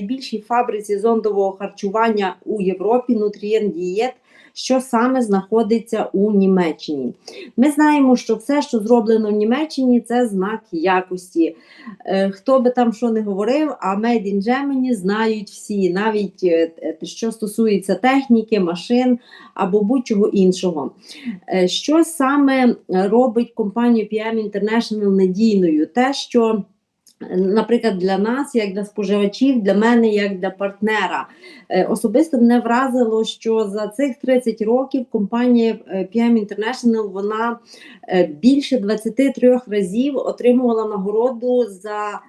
найбільшій фабриці зондового харчування у Європі Nutrient Дієт, що саме знаходиться у Німеччині. Ми знаємо, що все, що зроблено в Німеччині, це знак якості. Е, Хто би там що не говорив, а Made in Germany знають всі, навіть е, що стосується техніки, машин або будь-чого іншого. Е, Що саме робить компанію PM International надійною? Те, що Наприклад, для нас, як для споживачів, для мене, як для партнера, Е, особисто мене вразило, що за цих 30 років компанія е, PM International вона е, більше 23 разів отримувала нагороду за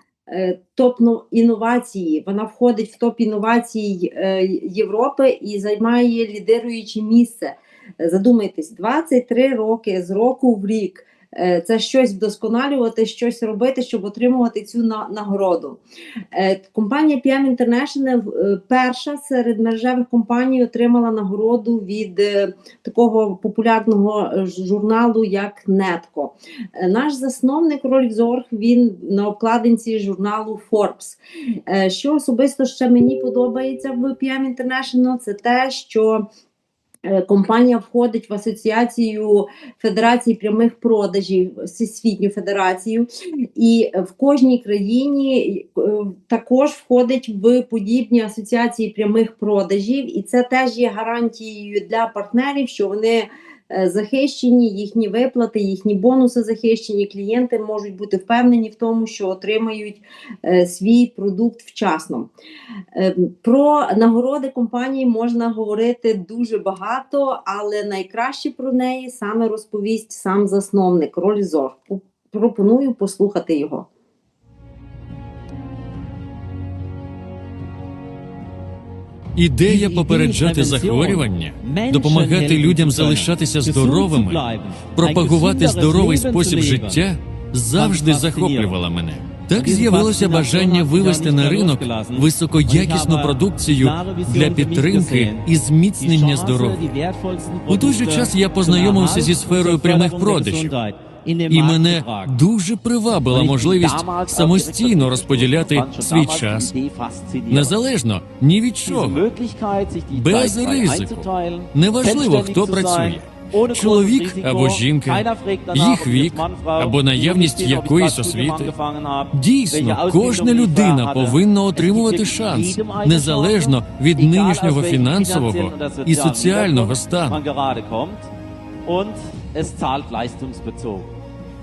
топ інновації. Вона входить в топ інновацій Європи і займає лідируюче місце. Задумайтесь, 23 роки з року в рік. Е, Це щось вдосконалювати, щось робити, щоб отримувати цю нагороду. Е, Компанія PM International е, перша серед мережевих компаній отримала нагороду від такого популярного журналу, як. Е, Наш засновник Рольф Зорг, він на обкладинці журналу Forbes. Що особисто ще мені подобається в PM International, це те, що Компанія входить в асоціацію Федерації прямих продажів, Всесвітню федерацію, і в кожній країні е, також входить в подібні асоціації прямих продажів, і це теж є гарантією для партнерів, що вони е, захищені, їхні виплати, їхні бонуси захищені. Клієнти можуть бути впевнені в тому, що отримають е, свій продукт вчасно. Е, Про нагороди компанії можна говорити дуже багато, але найкраще про неї саме розповість сам засновник Роль Зорг. Пропоную послухати його. Ідея попереджати захворювання, допомагати людям залишатися здоровими, пропагувати здоровий спосіб життя завжди захоплювала мене. Так з'явилося бажання вивести на ринок високоякісну продукцію для підтримки і зміцнення здоров'я. У той же час я познайомився зі сферою прямих продажів. І мене дуже привабила можливість самостійно розподіляти свій час, незалежно ні від чого. без ризику. Неважливо, хто працює. Чоловік або жінка, їх вік або наявність якоїсь освіти. Дійсно, кожна людина повинна отримувати шанс незалежно від нинішнього фінансового і соціального стану.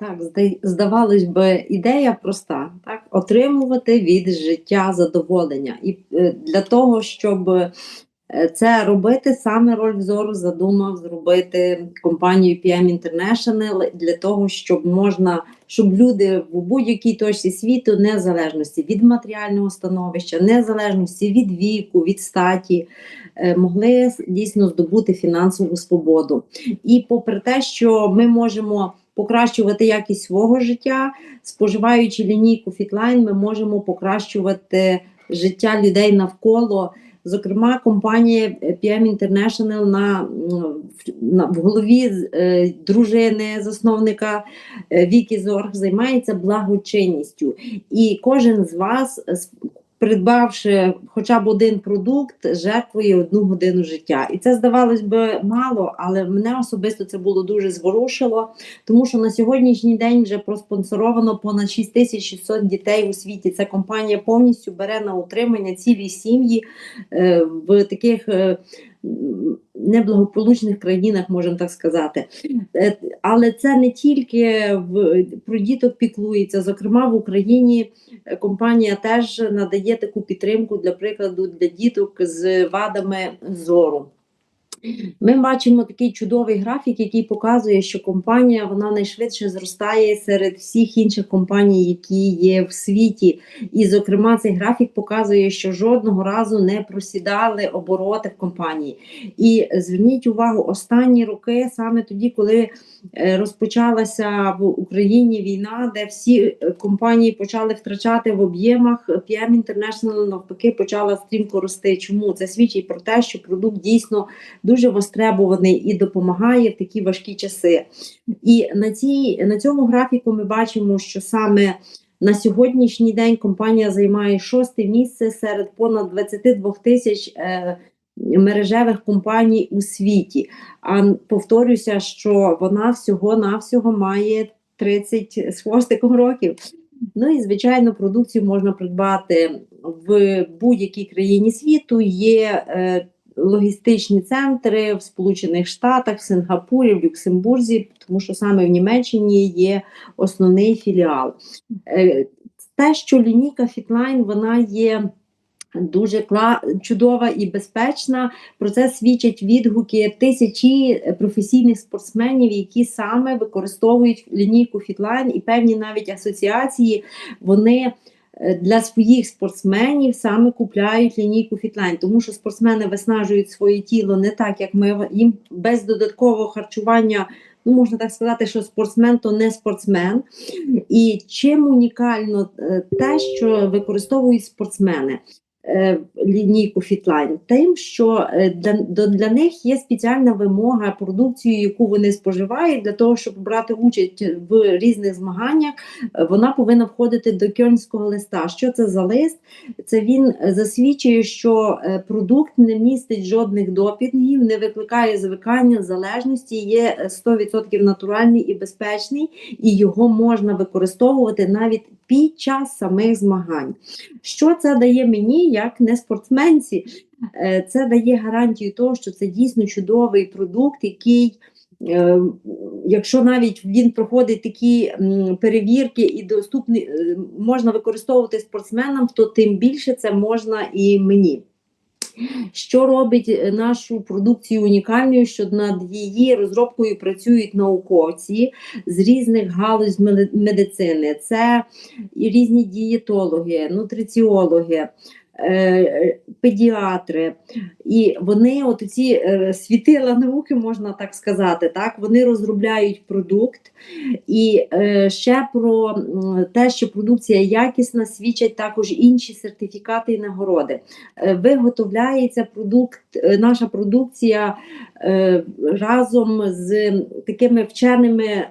Так, зда- здавалось би, ідея проста: так? отримувати від життя задоволення. І е, для того, щоб е, це робити, саме Рольф Зору задумав зробити компанію PM International для того, щоб можна, щоб люди в будь-якій точці світу, незалежності від матеріального становища, незалежності від віку, від статі, е, могли дійсно здобути фінансову свободу. І попри те, що ми можемо покращувати якість свого життя, споживаючи лінійку Fitline, ми можемо покращувати життя людей навколо. Зокрема, компанія PM International на, на в голові е, дружини засновника е, Вікі Зорг займається благочинністю. І кожен з вас придбавши хоча б один продукт, жертвує одну годину життя. І це здавалось би мало, але мене особисто це було дуже зворушило, тому що на сьогоднішній день вже проспонсоровано понад 6600 дітей у світі. Ця компанія повністю бере на утримання цілі сім'ї е, в таких. Неблагополучних країнах, можемо так сказати, Е, але це не тільки в про діток піклується. Зокрема, в Україні е, компанія теж надає таку підтримку для прикладу для діток з вадами зору. Ми бачимо такий чудовий графік, який показує, що компанія вона найшвидше зростає серед всіх інших компаній, які є в світі. І, зокрема, цей графік показує, що жодного разу не просідали обороти в компанії. І зверніть увагу, останні роки, саме тоді, коли е, розпочалася в Україні війна, де всі е, компанії почали втрачати в об'ємах, PM International навпаки почала стрімко рости. Чому це свідчить про те, що продукт дійсно дуже востребований і допомагає в такі важкі часи. І на, цій, на цьому графіку ми бачимо, що саме на сьогоднішній день компанія займає шосте місце серед понад 22 тисяч е, мережевих компаній у світі. А повторюся, що вона всього-навсього має 30 з хвостиком років. Ну і звичайно, продукцію можна придбати в будь-якій країні світу. Є е, логістичні центри в Сполучених Штатах, в Сингапурі, в Люксембурзі, тому що саме в Німеччині є основний філіал. Е, Те, що лінійка Fitline, вона є. Дуже кла- чудова і безпечна. Про це свідчать відгуки тисячі професійних спортсменів, які саме використовують лінійку Fitline і певні навіть асоціації. Вони для своїх спортсменів саме купляють лінійку Фітлайн, тому що спортсмени виснажують своє тіло не так, як ми їм без додаткового харчування. Ну, можна так сказати, що спортсмен то не спортсмен. І чим унікально е, те, що використовують спортсмени лінійку Fitline, тим, що е, для, для них є спеціальна вимога продукцію, яку вони споживають, для того, щоб брати участь в різних змаганнях, е, вона повинна входити до кьольнського листа. Що це за лист? Це він е, засвідчує, що е, продукт не містить жодних допінгів, не викликає звикання, залежності, є е, 100% натуральний і безпечний, і його можна використовувати навіть під час самих змагань. Що це дає мені, як не спортсменці? Е, Це дає гарантію того, що це дійсно чудовий продукт, який. е, Якщо навіть він проходить такі перевірки і доступний, е, можна використовувати спортсменам, то тим більше це можна і мені. Що робить нашу продукцію унікальною, що над її розробкою працюють науковці з різних галузь медицини. Це і різні дієтологи, нутриціологи, педіатри. І вони, от ці е, світила науки, можна так сказати, так, вони розробляють продукт. І е, ще про те, що продукція якісна, свідчать також інші сертифікати і нагороди. Е, Виготовляється продукт, е, наша продукція е, разом з такими вченими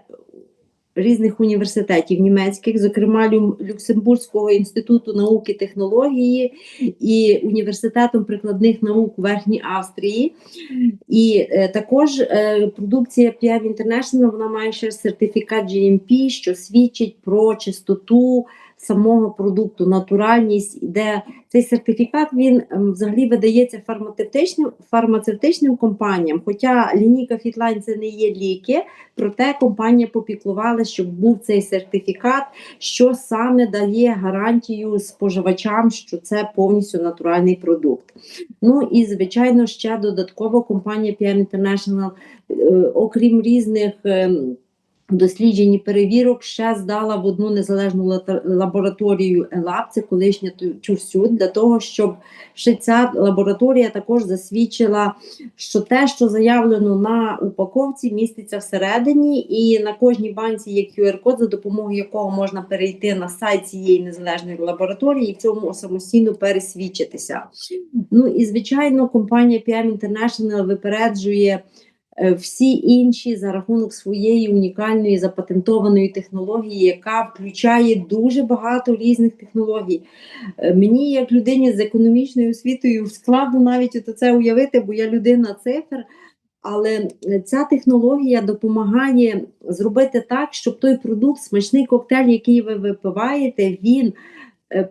різних університетів німецьких, зокрема Лю- Люксембурзького інституту науки і технології і університетом прикладних наук Верхній Австрії. І е, також е, продукція PM International вона має ще сертифікат GMP, що свідчить про чистоту самого продукту, натуральність, де цей сертифікат він ем, взагалі видається фармацевтичним фармацевтичним компаніям. Хоча лінійка Fitline це не є ліки, проте компанія попіклувала, щоб був цей сертифікат, що саме дає гарантію споживачам, що це повністю натуральний продукт. Ну і звичайно, ще додатково компанія PM International, е, окрім різних. Досліджень і перевірок ще здала в одну незалежну лабораторію ЕЛАБ, це колишня Тю- Тюрсюд, для того, щоб ще ця лабораторія також засвідчила, що те, що заявлено на упаковці, міститься всередині, і на кожній банці є QR-код, за допомогою якого можна перейти на сайт цієї незалежної лабораторії і в цьому самостійно пересвідчитися. Ну і звичайно, компанія PM International випереджує всі інші за рахунок своєї унікальної запатентованої технології, яка включає дуже багато різних технологій. Е, Мені, як людині з економічною освітою, складно навіть це уявити, бо я людина цифр. Але ця технологія допомагає зробити так, щоб той продукт, смачний коктейль, який ви випиваєте, він е,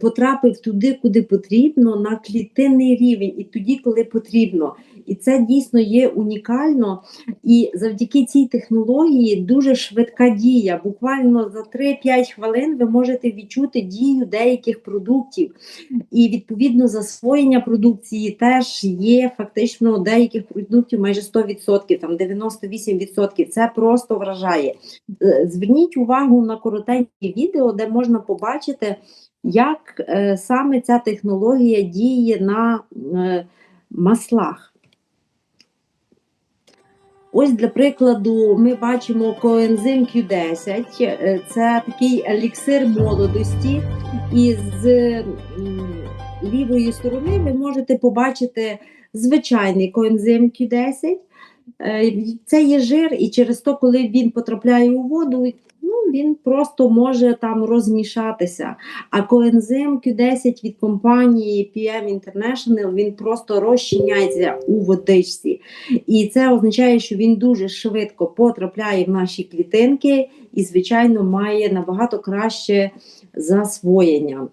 потрапив туди, куди потрібно, на клітинний рівень, і тоді, коли потрібно. І це дійсно є унікально. І завдяки цій технології дуже швидка дія. Буквально за 3-5 хвилин ви можете відчути дію деяких продуктів. І відповідно засвоєння продукції теж є фактично деяких продуктів майже 100%, там 98%. Це просто вражає. Е, Зверніть увагу на коротенькі відео, де можна побачити, як е, саме ця технологія діє на е, маслах. Ось для прикладу, ми бачимо коензим Q10. Е, Це такий еліксир молодості, і з лівої сторони ви можете побачити звичайний коензим Q10. Е, Це є жир, і через то, коли він потрапляє у воду, ну, він просто може там розмішатися. А коензим Q10 від компанії PM International він просто розчиняється у водичці. І це означає, що він дуже швидко потрапляє в наші клітинки і, звичайно, має набагато краще засвоєння.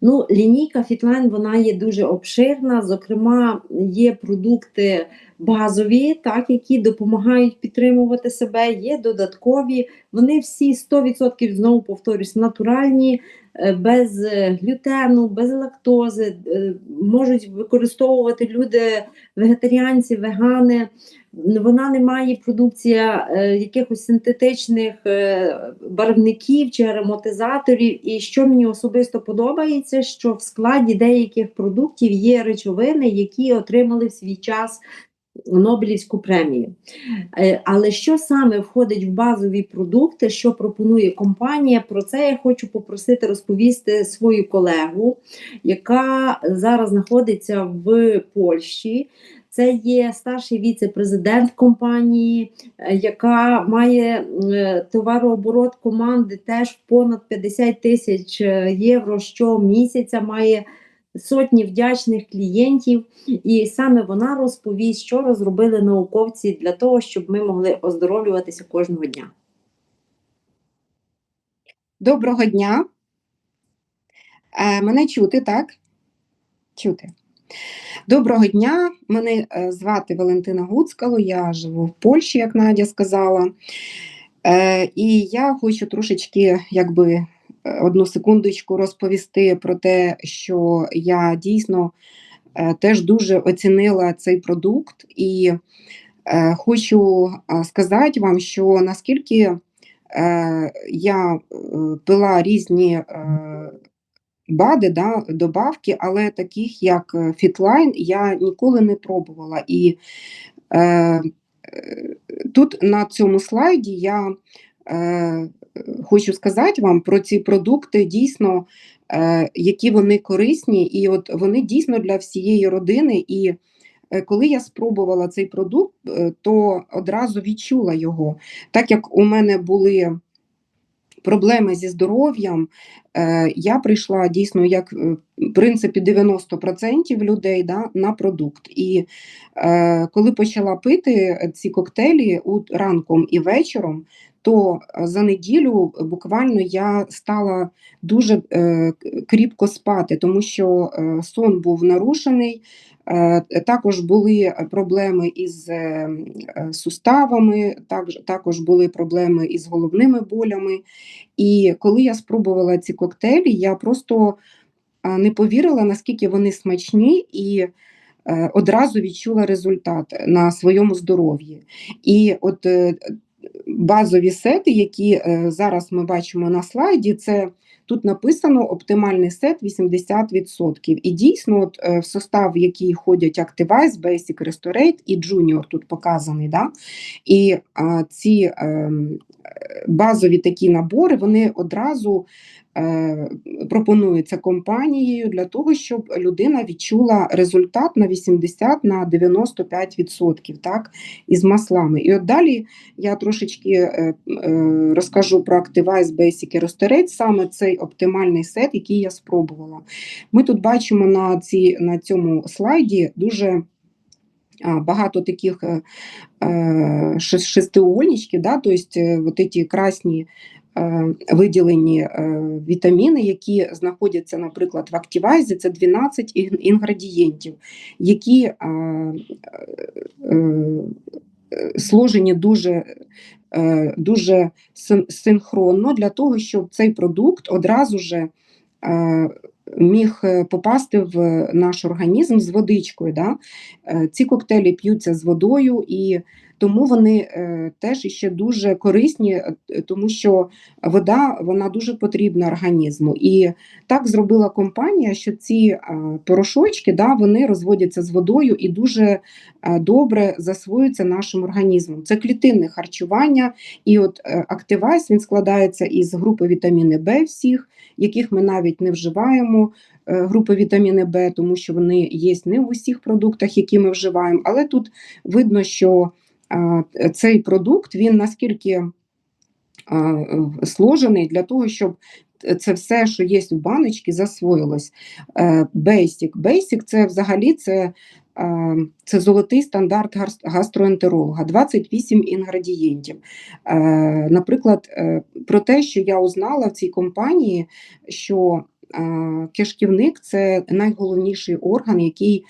Ну, лінійка Fitline вона є дуже обширна. Зокрема, є продукти базові, так, які допомагають підтримувати себе. Є додаткові. Вони всі 100% знову повторюсь, натуральні, е, без е, глютену, без лактози. е, Можуть використовувати люди, вегетаріанці, вегани. Вона не має продукція е, якихось синтетичних е, барвників чи ароматизаторів. І що мені особисто подобається, що в складі деяких продуктів є речовини, які отримали в свій час Нобелівську премію. Е, Але що саме входить в базові продукти, що пропонує компанія? Про це я хочу попросити розповісти свою колегу, яка зараз знаходиться в Польщі. Це є старший віце-президент компанії, е, яка має е, товарооборот команди теж понад 50 тисяч е, євро щомісяця, має сотні вдячних клієнтів, і саме вона розповість, що розробили науковці для того, щоб ми могли оздоровлюватися кожного дня. Доброго дня. Мене чути, так? Чути. Доброго дня. Мене е, звати Валентина Гуцкало, я живу в Польщі, як Надя сказала. Е, І я хочу трошечки, якби, е, одну секундочку розповісти про те, що я дійсно теж дуже оцінила цей продукт, і хочу сказати вам, що наскільки я пила різні БАДи, да, добавки, але таких як е, Фітлайн я ніколи не пробувала. І е, е, тут на цьому слайді я е, хочу сказати вам про ці продукти дійсно, е, які вони корисні, і от вони дійсно для всієї родини. І е, коли я спробувала цей продукт, то одразу відчула його. Так як у мене були проблеми зі здоров'ям, е, я прийшла дійсно, як е, в принципі 90% людей да, на продукт. І е, коли почала пити ці коктейлі у, ранком і вечором, то е, за неділю буквально я стала дуже е, кріпко спати, тому що сон був нарушений. Е, Також були проблеми із е, е, суставами, також, були проблеми із головними болями. І коли я спробувала ці коктейлі, я просто не повірила, наскільки вони смачні, і одразу відчула результат на своєму здоров'ї. І от базові сети, які зараз ми бачимо на слайді, це тут написано оптимальний сет 80%. І дійсно, от, е, в состав, в який ходять Activize, Basic Restorate і Junior тут показаний. Да? І а, ці ем, е, базові такі набори, вони одразу пропонується компанією для того, щоб людина відчула результат на 80 на 95% так, із маслами. І от далі я трошечки е, е, розкажу про Activize Basic Rosterate, саме цей оптимальний сет, який я спробувала. Ми тут бачимо на, ці, на цьому слайді дуже багато таких е, е, шестиугольничків, да, то есть е, вот красні е, виділені е, вітаміни, які знаходяться, наприклад, в Activize, це 12 інгредієнтів, які е, е, е, сложені дуже, е, дуже синхронно для того, щоб цей продукт одразу же е, міг е, попасти в наш організм з водичкою. Да? Е, Ці коктейлі п'ються з водою, і тому вони е, теж іще дуже корисні, е, тому що вода вона дуже потрібна організму. І так зробила компанія, що ці е, порошочки да, вони розводяться з водою і дуже добре засвоюються нашим організмом. Це клітинне харчування, і от Activize, він складається із групи вітаміни В всіх, яких ми навіть не вживаємо. Групи вітаміни В, тому що вони є не в усіх продуктах, які ми вживаємо, але тут видно, що цей продукт він наскільки сложений для того, щоб це все, що є в баночці, засвоїлось. Е, Basic. Basic – це взагалі це, е, це золотий стандарт гастроентеролога, 28 інгредієнтів. Е, Наприклад, е, про те, що я узнала в цій компанії, що е, кишківник – це найголовніший орган, який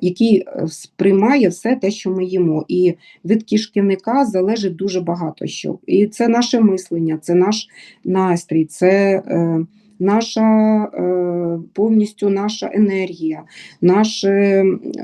який е, сприймає все те, що ми їмо. І від кишківника залежить дуже багато що. І це наше мислення, це наш настрій, це е, наша е, повністю наша енергія, наш,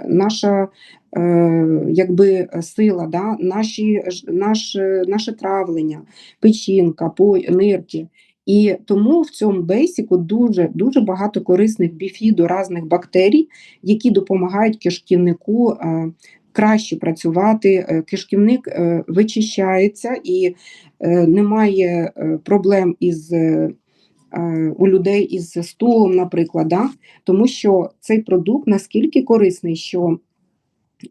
наша е, якби сила, да? Наші, ж- наш, е, наше травлення, печінка, нирки. І тому в цьому бейсіку дуже дуже багато корисних біфіду різних бактерій, які допомагають кишківнику е, краще працювати. Е, Кишківник е, вичищається і немає проблем із. У людей із стулом, наприклад, да? тому що цей продукт наскільки корисний, що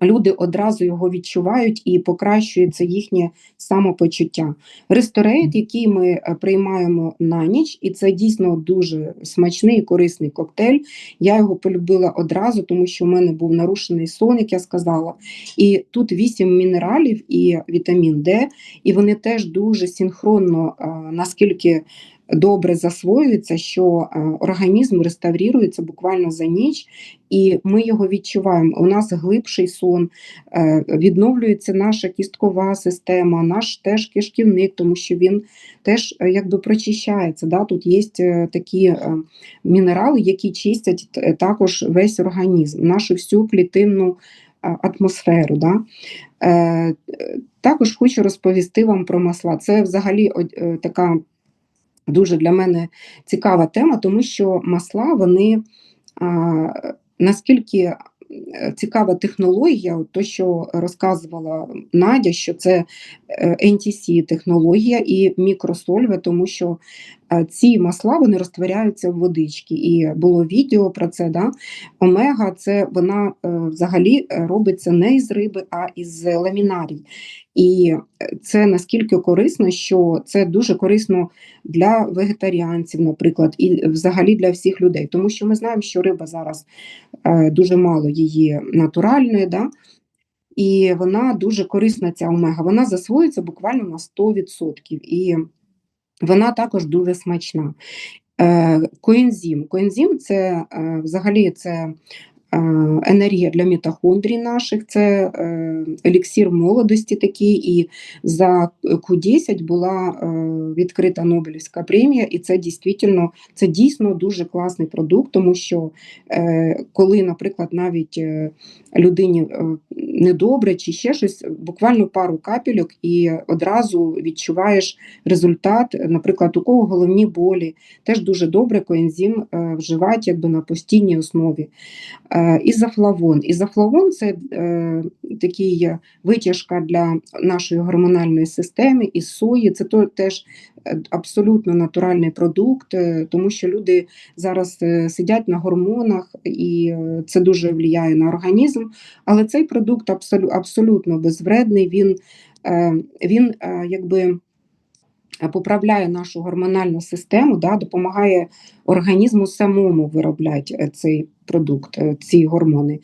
люди одразу його відчувають і покращується їхнє самопочуття. Ресторейт, який ми е, приймаємо на ніч, і це дійсно дуже смачний і корисний коктейль. Я його полюбила одразу, тому що в мене був нарушений сон, як я сказала. І тут 8 мінералів і вітамін Д, і вони теж дуже синхронно, е, наскільки добре засвоюються, що е, організм реставрується буквально за ніч, і ми його відчуваємо. У нас глибший сон, е, відновлюється наша кісткова система, наш теж кишківник, тому що він теж е, якби прочищається. Да? Тут є такі мінерали, які чистять також весь організм, нашу всю клітинну атмосферу. Да? Також хочу розповісти вам про масла. Це взагалі така дуже для мене цікава тема, тому що масла вони а, наскільки е, цікава технологія, то, що розказувала Надя, що це е, NTC технологія і мікросольви, тому що ці масла вони розтворяються в водички. І було відео про це. Да? Омега це вона е, взагалі е, робиться не із риби, а із ламінарій. І е, це наскільки корисно, що це дуже корисно для вегетаріанців, наприклад, і взагалі для всіх людей. Тому що ми знаємо, що риба зараз е, дуже мало її натуральної, да? і вона дуже корисна, ця омега. Вона засвоюється буквально на 100%. І вона також дуже смачна. Е, Коензим. Коензим це е, взагалі це енергія для мітохондрій наших, це е, еліксір молодості такий, і за Q10 була е, відкрита Нобелівська премія, і це дійсно, це дійсно дуже класний продукт, тому що е, коли, наприклад, навіть е, людині е, недобре чи ще щось, буквально пару капельок, і одразу відчуваєш результат. Наприклад, у кого головні болі, теж дуже добре коензим е, вживати якби на постійній основі. Е, Ізофлавон. Ізофлавон це е, такий витяжка для нашої гормональної системи із сої. Це то, теж е, абсолютно натуральний продукт, е, тому що люди зараз сидять на гормонах, і це дуже впливає на організм. Але цей продукт абсолютно безвредний. Він, е, він е, якби поправляє нашу гормональну систему, да, допомагає організму самому виробляти е, цей продукт, е, ці гормони.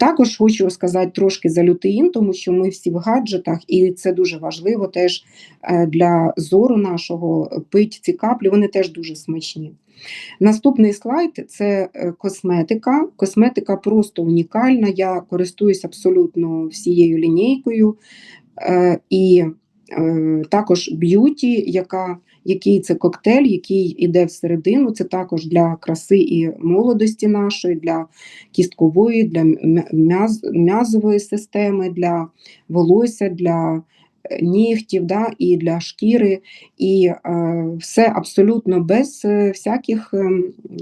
Також хочу сказати трошки за лютеїн, тому що ми всі в гаджетах, і це дуже важливо теж е, для зору нашого пить ці каплі, вони теж дуже смачні. Наступний слайд це косметика. Косметика просто унікальна. Я користуюсь абсолютно всією лінійкою. І також б'юті, яка, який це коктейль, який йде всередину. Це також для краси і молодості нашої, для кісткової, для м'яз- м'язової системи, для волосся, для е, нігтів да, і для шкіри. І е, все абсолютно без е, всяких е,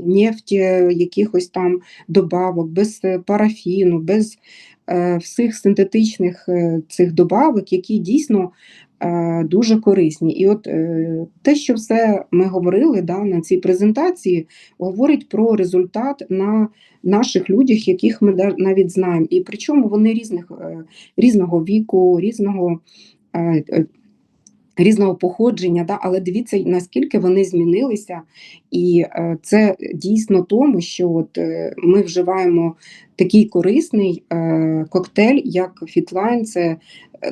нефті, якихось там добавок, без е, парафіну, без е, всіх синтетичних е, цих добавок, які дійсно е, дуже корисні. І от е, те, що все ми говорили да, на цій презентації, говорить про результат на наших людях, яких ми навіть знаємо. І причому вони різних, е, різного віку, різного. Різного походження, да, але дивіться, наскільки вони змінилися, і е, це дійсно тому, що от, е, ми вживаємо такий корисний е, коктейль, як Фітлайн. Це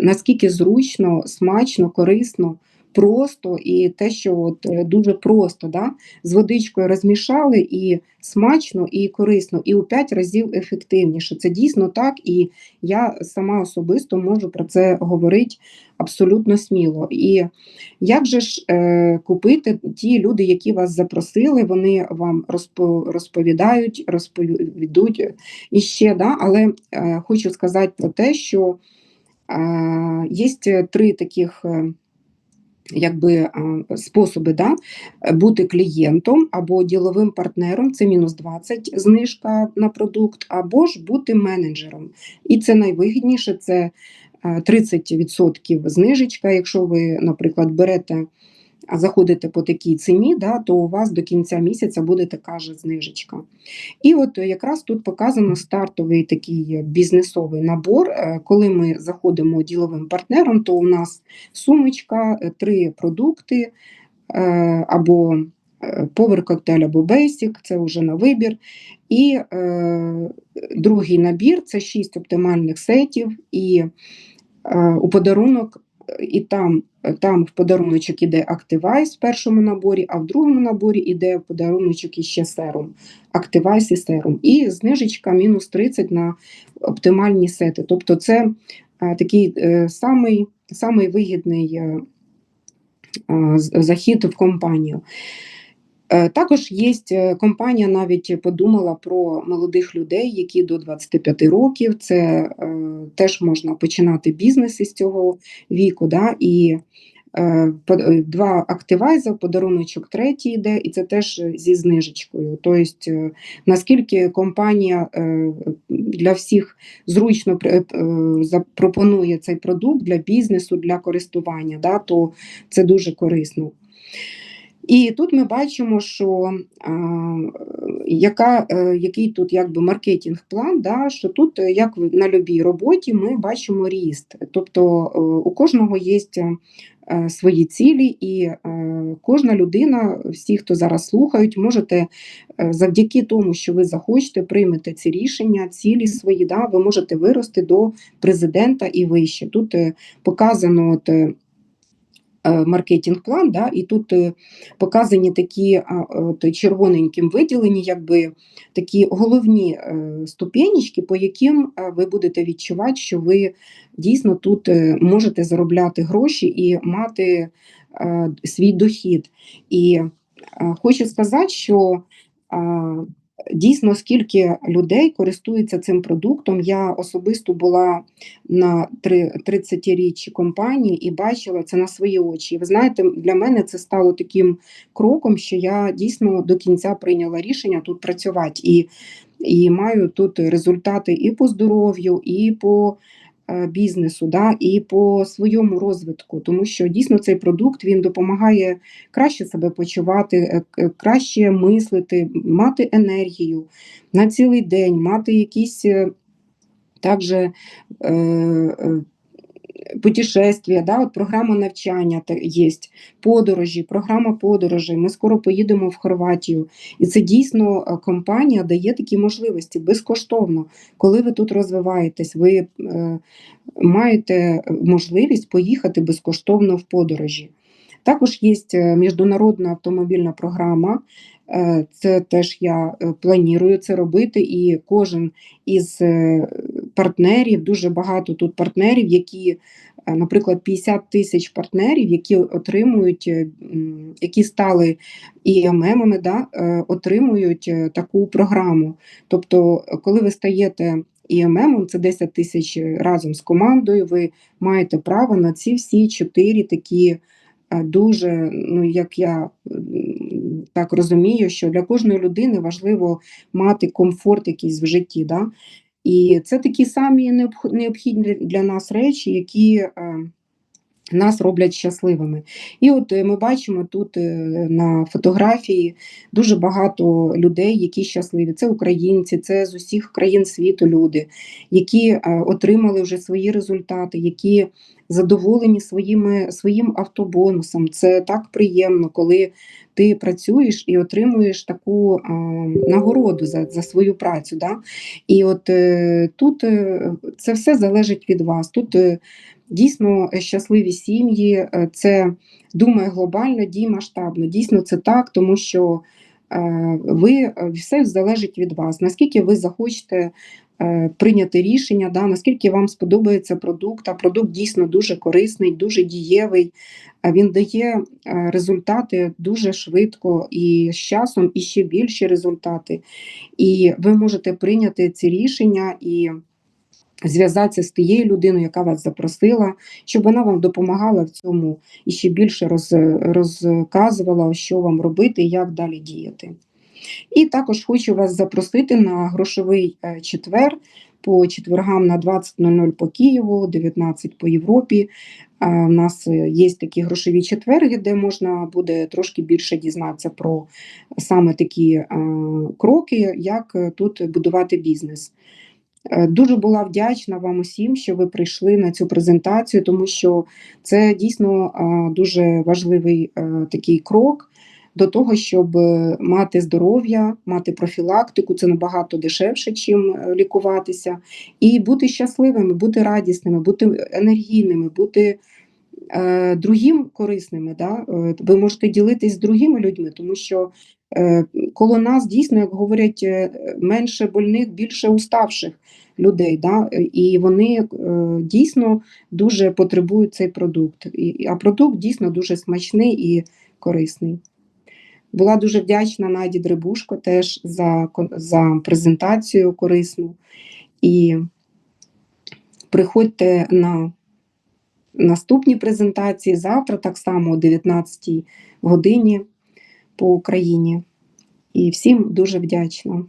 наскільки зручно, смачно, корисно, просто і те, що от, е, дуже просто, да, з водичкою розмішали і смачно, і корисно, і у п'ять разів ефективніше. Це дійсно так, і я сама особисто можу про це говорити абсолютно сміло. І як же ж е, купити ті люди, які вас запросили, вони вам розпо, розповідають, розповідуть іще, да? але е, хочу сказати про те, що е, є три таких. Е, Якби е, способи да, бути клієнтом або діловим партнером, це мінус 20 знижка на продукт, або ж бути менеджером. І це найвигідніше, це е, 30% знижечка. Якщо ви, наприклад, берете, заходите по такій ціні, да, то у вас до кінця місяця буде така ж знижечка. І от якраз тут показано стартовий такий бізнесовий набор. Е, Коли ми заходимо діловим партнером, то у нас сумочка, е, три продукти е, або е, Power коктейль або Basic, це вже на вибір. І е, другий набір це шість оптимальних сетів, і е, у подарунок, е, і там, там в подаруночок іде Activize в першому наборі, а в другому наборі іде подаруночок іще серум. Activize і серум. І знижечка мінус 30 на оптимальні сети. Тобто це е, такий е, самий, самий вигідний е, захід в компанію. Е, Також є е, компанія, навіть подумала про молодих людей, які до 25 років. Це е, теж можна починати бізнес із цього віку. Да? І два активайза, подаруночок третій йде, і це теж зі знижечкою. Тобто, наскільки компанія для всіх зручно пр- запропонує цей продукт для бізнесу, для користування, да? то це дуже корисно. І тут ми бачимо, що а, яка, е, який тут якби маркетинг-план, да, що тут, е, як на любій роботі, ми бачимо ріст. Тобто е, у кожного є свої цілі, і кожна людина, всі, хто зараз слухають, можете завдяки тому, що ви захочете, приймете ці рішення, цілі свої, да, ви можете вирости до президента і вище. Тут показано от, маркетинг-план, да, і тут е, показані такі от, червоненьким виділені, якби такі головні ступенечки, по яким ви будете відчувати, що ви дійсно тут е, можете заробляти гроші і мати е, свій дохід. І е, хочу сказати, що дійсно скільки людей користуються цим продуктом. Я особисто була на 30-річчі компанії і бачила це на свої очі. Ви знаєте, для мене це стало таким кроком, що я дійсно до кінця прийняла рішення тут працювати. І і маю тут результати і по здоров'ю, і по бізнесу, да, і по своєму розвитку, тому що дійсно цей продукт він допомагає краще себе почувати, е, краще мислити, мати енергію на цілий день, мати якісь е, також е, е, путешествия, да, от програма навчання є, подорожі, програма подорожей. Ми скоро поїдемо в Хорватію. І це дійсно е, компанія дає такі можливості безкоштовно. Коли ви тут розвиваєтесь, ви е, маєте можливість поїхати безкоштовно в подорожі. Також є е, міжнародна автомобільна програма. Е, Це теж я е, планую це робити, і кожен із е, партнерів, дуже багато тут партнерів, які, е, наприклад, 50 тисяч партнерів, які отримують, е, які стали ІММами, да, е, отримують таку програму. Тобто, коли ви стаєте ІММом, це 10 тисяч разом з командою, ви маєте право на ці всі чотири такі дуже, ну як я так розумію, що для кожної людини важливо мати комфорт якийсь в житті. Да? І це такі самі необх- необхідні для нас речі, які е, нас роблять щасливими. І от е, ми бачимо тут е, на фотографії дуже багато людей, які щасливі. Це українці, це з усіх країн світу люди, які отримали вже свої результати, які задоволені своїми, своїм автобонусом. Це так приємно, коли ти працюєш і отримуєш таку е, нагороду за, за свою працю. Да? І от е, тут е, це все залежить від вас. Тут е, дійсно щасливі сім'ї, е, це думає глобально, дій масштабно. Дійсно, це так, тому що е, ви е, все залежить від вас. Наскільки ви захочете прийняти рішення, да, наскільки вам сподобається продукт, а продукт дійсно дуже корисний, дуже дієвий. Він дає е, результати дуже швидко і з часом і ще більші результати. І ви можете прийняти ці рішення і зв'язатися з тією людиною, яка вас запросила, щоб вона вам допомагала в цьому і ще більше роз, розказувала, що вам робити і як далі діяти. І також хочу вас запросити на грошовий е, четвер по четвергам на 20.00 по Києву, 19 по Європі. У нас е, є такі грошові четверги, де можна буде трошки більше дізнатися про саме такі е, кроки, як тут будувати бізнес. Дуже була вдячна вам усім, що ви прийшли на цю презентацію, тому що це дійсно дуже важливий такий крок до того, щоб е, мати здоров'я, мати профілактику. Це набагато дешевше, ніж лікуватися, і бути щасливими, бути радісними, бути енергійними, бути е, другим корисними. Да? Е, Ви можете ділитись з другими людьми, тому що е, коло нас дійсно, як говорять, е, менше больних, більше уставших людей. Да? Е, І вони е, дійсно дуже потребують цей продукт. І, а продукт дійсно дуже смачний і корисний. Була дуже вдячна Наді Дребушко теж за, за презентацію корисну. І приходьте на наступні презентації завтра, так само о 19 годині по Україні. І всім дуже вдячна.